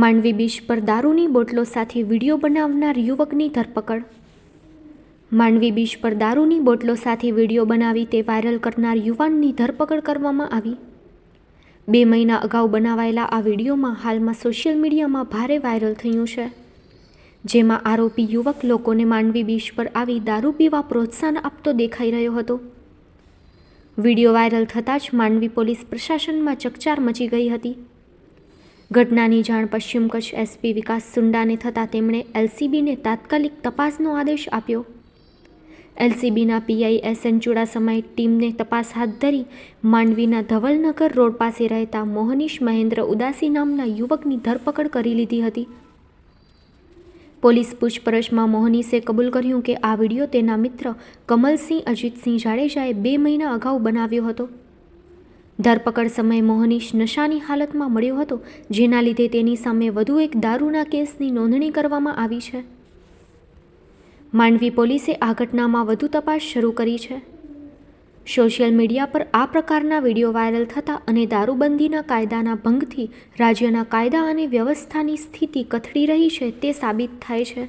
Mandvi beach પર દારૂની બોટલો સાથે વીડિયો બનાવનાર યુવકની ધરપકડ. માંડવી બીચ પર દારૂની બોટલો સાથે વીડિયો બનાવી તે વાયરલ કરનાર યુવાનની ધરપકડ કરવામાં આવી. બે મહિના અગાઉ બનાવાયેલા આ વિડીયોમાં હાલમાં સોશિયલ મીડિયામાં ભારે વાયરલ થયું છે. જેમાં આરોપી યુવક લોકોને માંડવી બીચ પર આવી દારૂ પીવા પ્રોત્સાહન આપતો દેખાઈ રહ્યો હતો. વીડિયો વાયરલ થતાં જ માંડવી પોલીસ પ્રશાસનમાં ચકચાર મચી ગઈ હતી. ઘટનાની જાણ પશ્ચિમ કચ્છ એસપી વિકાસ સુંડાને થતાં તેમણે એલસીબીને તાત્કાલિક તપાસનો આદેશ આપ્યો. એલસીબીના પીઆઈ એસ એન ચુડાસમાએ ટીમને તપાસ હાથ ધરી માંડવીના ધવલનગર રોડ પાસે રહેતા મોહનીશ મહેન્દ્ર ઉદાસી નામના યુવકની ધરપકડ કરી લીધી હતી. પોલીસ પૂછપરછમાં મોહનીશે કબૂલ કર્યું કે આ વીડિયો તેના મિત્ર કમલસિંહ અજીતસિંહ જાડેજાએ બે મહિના અગાઉ બનાવ્યો હતો. ધરપકડ સમયે મોહનીશ નશાની હાલતમાં મળ્યો હતો, જેના લીધે તેની સામે વધુ એક દારૂના કેસની નોંધણી કરવામાં આવી છે. માંડવી પોલીસે આ ઘટનામાં વધુ તપાસ શરૂ કરી છે. સોશિયલ મીડિયા પર આ પ્રકારના વીડિયો વાયરલ થતા અને દારૂબંધીના કાયદાના ભંગથી રાજ્યના કાયદા અને વ્યવસ્થાની સ્થિતિ કથળી રહી છે તે સાબિત થાય છે.